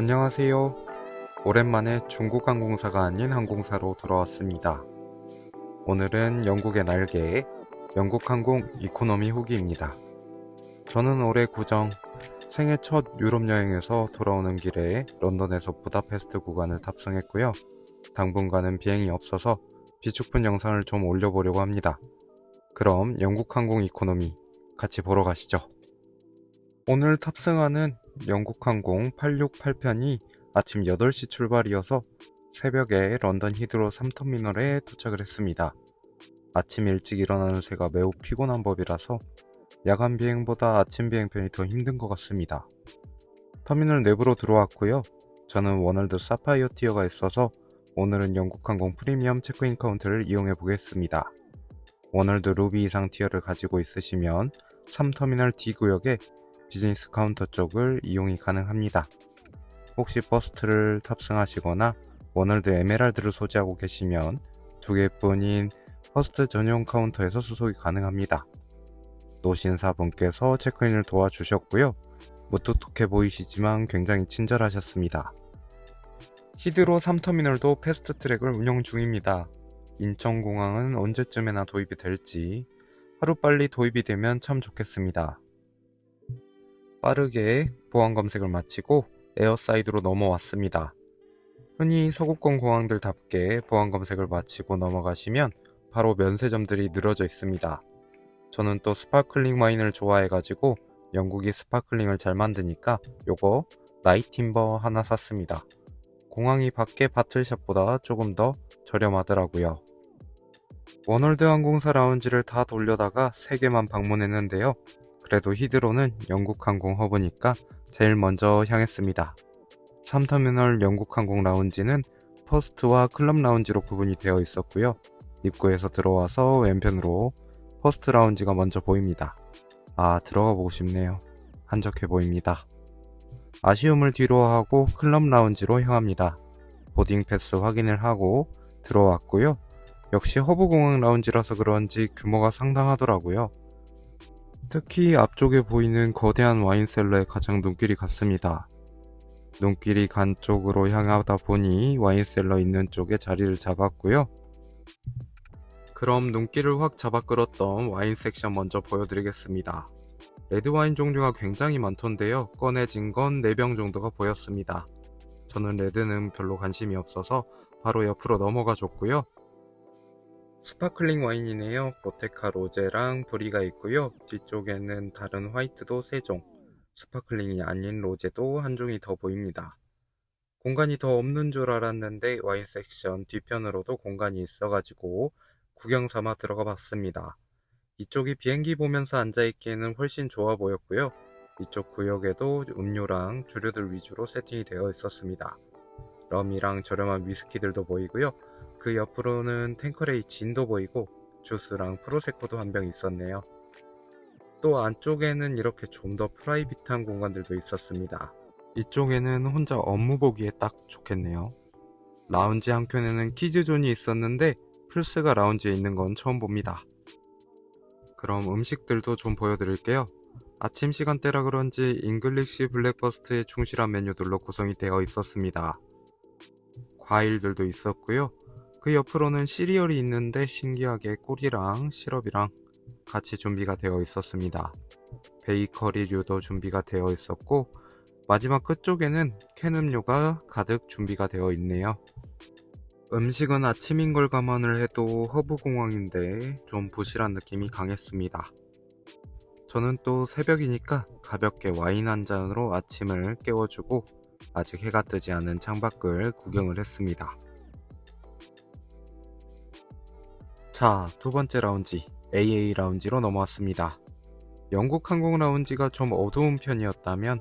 안녕하세요. 오랜만에 중국 항공사가 아닌 항공사로 돌아왔습니다. 오늘은 영국의 날개, 영국항공 이코노미 후기입니다. 저는 올해 구정 생애 첫 유럽 여행에서 돌아오는 길에 런던에서 부다페스트 구간을 탑승했고요. 당분간은 비행이 없어서 비축분 영상을 좀 올려보려고 합니다. 그럼 영국항공 이코노미 같이 보러 가시죠. 오늘 탑승하는 영국항공 868편이 아침 8시 출발이어서 새벽에 런던 히드로 3터미널에 도착을 했습니다. 아침 일찍 일어나는 새가 매우 피곤한 법이라서 야간 비행보다 아침 비행편이 더 힘든 것 같습니다. 터미널 내부로 들어왔고요. 저는 워널드 사파이어 티어가 있어서 오늘은 영국항공 프리미엄 체크인 카운터를 이용해 보겠습니다. 워널드 루비 이상 티어를 가지고 있으시면 3터미널 D 구역에 비즈니스 카운터 쪽을 이용이 가능합니다. 혹시 버스트를 탑승하시거나 워널드 에메랄드를 소지하고 계시면 두 개뿐인 퍼스트 전용 카운터에서 수속이 가능합니다. 노신사분께서 체크인을 도와주셨고요. 무뚝뚝해 보이시지만 굉장히 친절하셨습니다. 히드로 3터미널도 패스트 트랙을 운영 중입니다. 인천공항은 언제쯤에나 도입이 될지 하루빨리 도입이 되면 참 좋겠습니다. 빠르게 보안 검색을 마치고 에어사이드로 넘어왔습니다. 흔히 서구권 공항들답게 보안 검색을 마치고 넘어가시면 바로 면세점들이 늘어져 있습니다. 저는 또 스파클링 와인을 좋아해가지고 영국이 스파클링을 잘 만드니까 요거 나이팀버 하나 샀습니다. 공항이 밖에 바틀샵보다 조금 더 저렴하더라고요. 워널드 항공사 라운지를 다 돌려다가 3개만 방문했는데요. 그래도 히드로는 영국 항공 허브니까 제일 먼저 향했습니다. 3터미널 영국 항공 라운지는 퍼스트와 클럽 라운지로 구분이 되어 있었고요. 입구에서 들어와서 왼편으로 퍼스트 라운지가 먼저 보입니다. 아, 들어가 보고 싶네요. 한적해 보입니다. 아쉬움을 뒤로 하고 클럽 라운지로 향합니다. 보딩 패스 확인을 하고 들어왔고요. 역시 허브공항 라운지라서 그런지 규모가 상당하더라고요. 특히 앞쪽에 보이는 거대한 와인셀러에 가장 눈길이 갔습니다. 눈길이 간 쪽으로 향하다 보니 와인셀러 있는 쪽에 자리를 잡았고요. 그럼 눈길을 확 잡아 끌었던 와인 섹션 먼저 보여드리겠습니다. 레드와인 종류가 굉장히 많던데요. 꺼내진 건 4병 정도가 보였습니다. 저는 레드는 별로 관심이 없어서 바로 옆으로 넘어가 줬고요. 스파클링 와인이네요. 보테카 로제랑 브리가 있고요. 뒤쪽에는 다른 화이트도 3종, 스파클링이 아닌 로제도 한 종이 더 보입니다. 공간이 더 없는 줄 알았는데 와인 섹션 뒤편으로도 공간이 있어가지고 구경 삼아 들어가 봤습니다. 이쪽이 비행기 보면서 앉아있기에는 훨씬 좋아 보였고요. 이쪽 구역에도 음료랑 주류들 위주로 세팅이 되어 있었습니다. 럼이랑 저렴한 위스키들도 보이고요. 그 옆으로는 탱커레이 진도 보이고 주스랑 프로세코도 한 병 있었네요. 또 안쪽에는 이렇게 좀 더 프라이빗한 공간들도 있었습니다. 이쪽에는 혼자 업무 보기에 딱 좋겠네요. 라운지 한켠에는 키즈존이 있었는데 플스가 라운지에 있는 건 처음 봅니다. 그럼 음식들도 좀 보여드릴게요. 아침 시간대라 그런지 잉글리시 블랙버스트의 충실한 메뉴들로 구성이 되어 있었습니다. 과일들도 있었고요. 그 옆으로는 시리얼이 있는데 신기하게 꿀이랑 시럽이랑 같이 준비가 되어 있었습니다. 베이커리류도 준비가 되어 있었고 마지막 끝쪽에는 캔 음료가 가득 준비가 되어 있네요. 음식은 아침인 걸 감안을 해도 허브공항인데 좀 부실한 느낌이 강했습니다. 저는 또 새벽이니까 가볍게 와인 한 잔으로 아침을 깨워주고 아직 해가 뜨지 않은 창밖을 구경을 했습니다. 자, 두 번째 라운지, AA 라운지로 넘어왔습니다. 영국 항공 라운지가 좀 어두운 편이었다면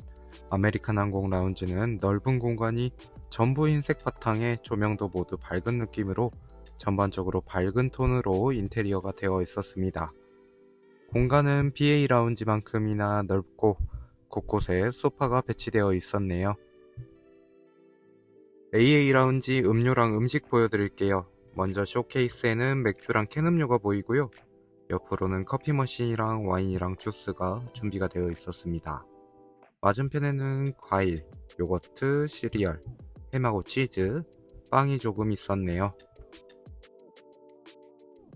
아메리칸 항공 라운지는 넓은 공간이 전부 흰색 바탕에 조명도 모두 밝은 느낌으로 전반적으로 밝은 톤으로 인테리어가 되어 있었습니다. 공간은 BA 라운지만큼이나 넓고 곳곳에 소파가 배치되어 있었네요. AA 라운지 음료랑 음식 보여드릴게요. 먼저 쇼케이스에는 맥주랑 캔 음료가 보이고요. 옆으로는 커피 머신이랑 와인이랑 주스가 준비가 되어 있었습니다. 맞은편에는 과일, 요거트, 시리얼, 햄하고 치즈, 빵이 조금 있었네요.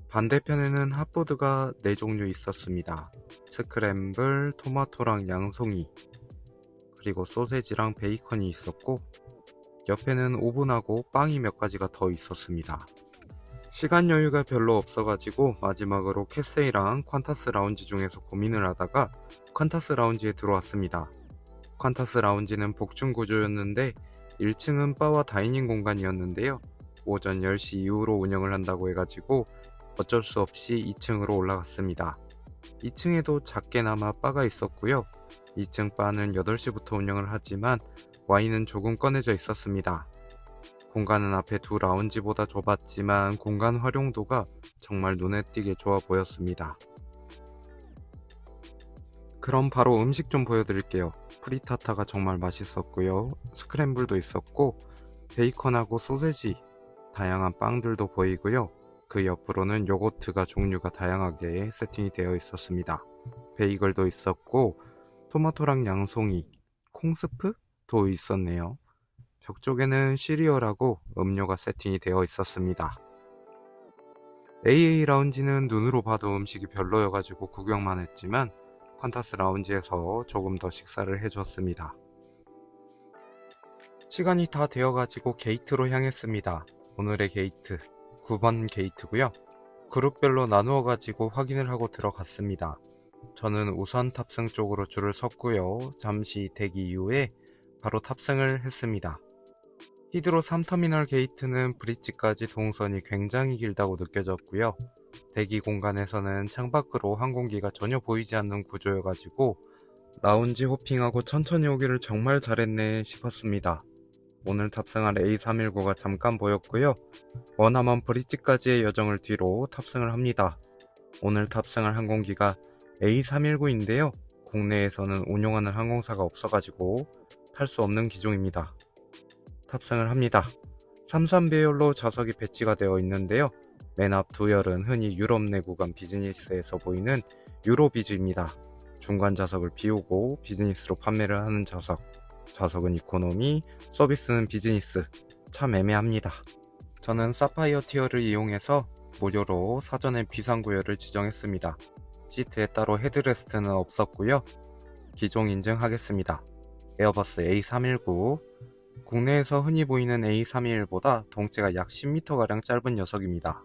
반대편에는 핫푸드가 4종류 있었습니다. 스크램블, 토마토랑 양송이, 그리고 소세지랑 베이컨이 있었고, 옆에는 오븐하고 빵이 몇 가지가 더 있었습니다. 시간 여유가 별로 없어가지고 마지막으로 캐세이랑 퀀타스 라운지 중에서 고민을 하다가 퀀타스 라운지에 들어왔습니다. 퀀타스 라운지는 복층 구조였는데 1층은 바와 다이닝 공간이었는데요. 오전 10시 이후로 운영을 한다고 해가지고 어쩔 수 없이 2층으로 올라갔습니다. 2층에도 작게나마 바가 있었고요. 2층 바는 8시부터 운영을 하지만 와인은 조금 꺼내져 있었습니다. 공간은 앞에 두 라운지보다 좁았지만 공간 활용도가 정말 눈에 띄게 좋아 보였습니다. 그럼 바로 음식 좀 보여드릴게요. 프리타타가 정말 맛있었고요. 스크램블도 있었고 베이컨하고 소세지, 다양한 빵들도 보이고요. 그 옆으로는 요거트가 종류가 다양하게 세팅이 되어 있었습니다. 베이글도 있었고 토마토랑 양송이, 콩스프도 있었네요. 벽 쪽에는 시리얼하고 음료가 세팅이 되어 있었습니다. AA 라운지는 눈으로 봐도 음식이 별로여가지고 구경만 했지만 퀀타스 라운지에서 조금 더 식사를 해줬습니다. 시간이 다 되어가지고 게이트로 향했습니다. 오늘의 게이트 9번 게이트고요. 그룹별로 나누어가지고 확인을 하고 들어갔습니다. 저는 우선 탑승 쪽으로 줄을 섰고요. 잠시 대기 이후에 바로 탑승을 했습니다. 히드로 3터미널 게이트는 브릿지까지 동선이 굉장히 길다고 느껴졌고요. 대기 공간에서는 창밖으로 항공기가 전혀 보이지 않는 구조여가지고 라운지 호핑하고 천천히 오기를 정말 잘했네 싶었습니다. 오늘 탑승할 A319가 잠깐 보였고요. 원하먼 브릿지까지의 여정을 뒤로 탑승을 합니다. 오늘 탑승할 항공기가 A319인데요. 국내에서는 운용하는 항공사가 없어가지고 탈 수 없는 기종입니다. 탑승을 합니다. 33배열로 좌석이 배치가 되어 있는데요. 맨 앞 두 열은 흔히 유럽 내 구간 비즈니스에서 보이는 유로비즈입니다. 중간 좌석을 비우고 비즈니스로 판매를 하는 좌석. 좌석은 이코노미, 서비스는 비즈니스. 참 애매합니다. 저는 사파이어 티어를 이용해서 무료로 사전에 비상 구열을 지정했습니다. 시트에 따로 헤드레스트는 없었고요. 기종 인증하겠습니다. 에어버스 A319 국내에서 흔히 보이는 A321보다 동체가 약 10m가량 짧은 녀석입니다.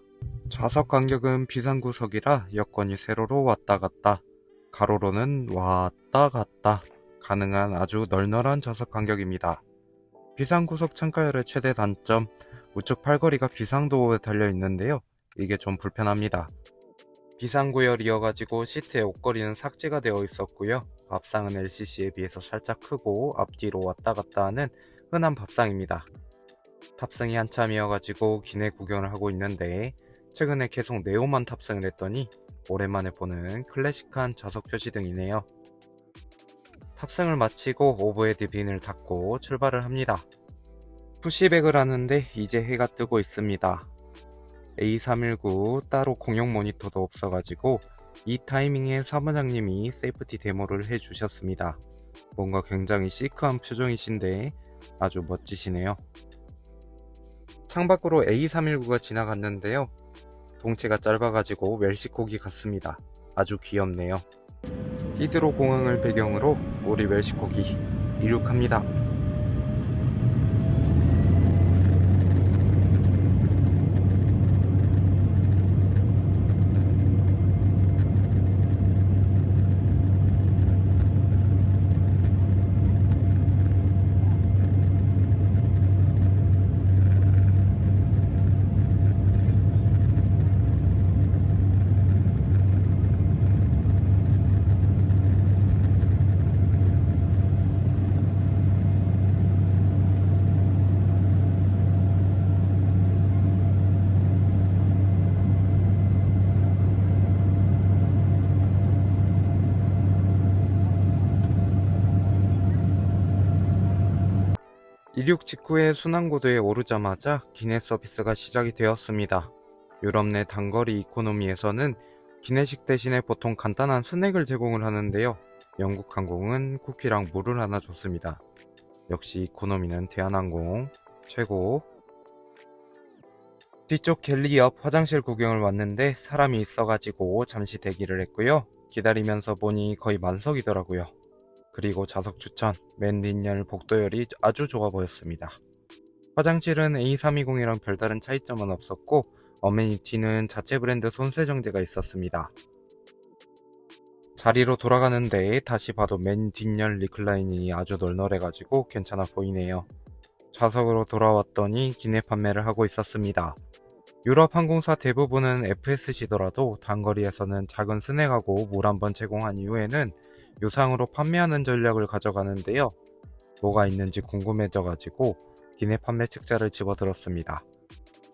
좌석 간격은 비상구석이라 여건이 세로로 왔다 갔다, 가로로는 왔다 갔다 가능한 아주 널널한 좌석 간격입니다. 비상구석 창가열의 최대 단점, 우측 팔걸이가 비상도어에 달려 있는데요. 이게 좀 불편합니다. 비상구열이어가지고 시트에 옷걸이는 삭제가 되어 있었고요. 밥상은 LCC에 비해서 살짝 크고 앞뒤로 왔다 갔다 하는 흔한 밥상입니다. 탑승이 한참이어가지고 기내 구경을 하고 있는데 최근에 계속 네오만 탑승을 했더니 오랜만에 보는 클래식한 좌석 표시등이네요. 탑승을 마치고 오버헤드 빈을 닫고 출발을 합니다. 푸시백을 하는데 이제 해가 뜨고 있습니다. A319 따로 공용 모니터도 없어가지고 이 타이밍에 사무장님이 세이프티 데모를 해주셨습니다. 뭔가 굉장히 시크한 표정이신데 아주 멋지시네요. 창밖으로 A319가 지나갔는데요. 동체가 짧아가지고 웰시코기 같습니다. 아주 귀엽네요. 히드로 공항을 배경으로 우리 웰시코기 이륙합니다. 이륙 직후에 순환고도에 오르자마자 기내 서비스가 시작이 되었습니다. 유럽 내 단거리 이코노미에서는 기내식 대신에 보통 간단한 스낵을 제공을 하는데요. 영국 항공은 쿠키랑 물을 하나 줬습니다. 역시 이코노미는 대한항공 최고. 뒤쪽 갤리 옆 화장실 구경을 왔는데 사람이 있어가지고 잠시 대기를 했고요. 기다리면서 보니 거의 만석이더라고요. 그리고 좌석 추천, 맨 뒷열 복도열이 아주 좋아 보였습니다. 화장실은 A320이랑 별다른 차이점은 없었고 어메니티는 자체 브랜드 손세정제가 있었습니다. 자리로 돌아가는데 다시 봐도 맨 뒷열 리클라이닝이 아주 널널해가지고 괜찮아 보이네요. 좌석으로 돌아왔더니 기내 판매를 하고 있었습니다. 유럽 항공사 대부분은 FSC더라도 단거리에서는 작은 스낵하고 물 한 번 제공한 이후에는 유상으로 판매하는 전략을 가져가는데요. 뭐가 있는지 궁금해져가지고 기내 판매 책자를 집어들었습니다.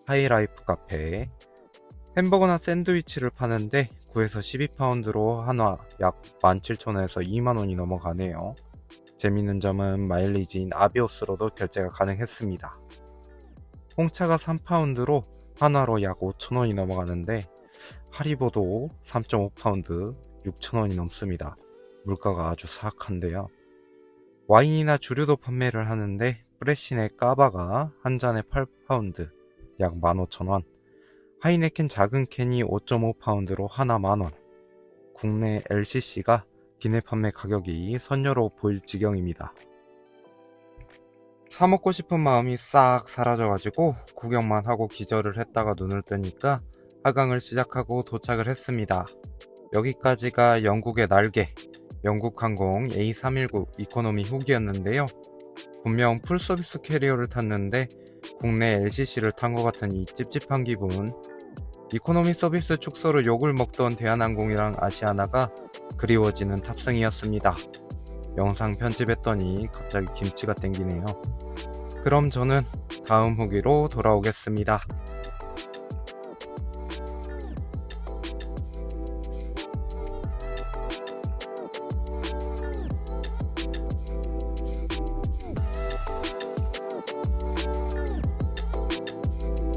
하이라이프 카페 햄버거나 샌드위치를 파는데 9에서 12파운드로 한화 약 17,000원에서 2만원이 넘어가네요. 재밌는 점은 마일리지인 아비오스로도 결제가 가능했습니다. 홍차가 3파운드로 한화로 약 5,000원이 넘어가는데 하리보도 3.5파운드 6,000원이 넘습니다. 물가가 아주 사악한데요. 와인이나 주류도 판매를 하는데 프레시네 까바가 한 잔에 8파운드 약 15,000원 하이네켄 작은 캔이 5.5파운드로 하나 만원 국내 LCC가 기내 판매 가격이 선녀로 보일 지경입니다. 사 먹고 싶은 마음이 싹 사라져가지고 구경만 하고 기절을 했다가 눈을 뜨니까 하강을 시작하고 도착을 했습니다. 여기까지가 영국의 날개, 영국항공 A319 이코노미 후기였는데요. 분명 풀서비스 캐리어를 탔는데 국내 LCC를 탄 것 같은 이 찝찝한 기분. 이코노미 서비스 축소로 욕을 먹던 대한항공이랑 아시아나가 그리워지는 탑승이었습니다. 영상 편집했더니 갑자기 김치가 땡기네요. 그럼 저는 다음 후기로 돌아오겠습니다.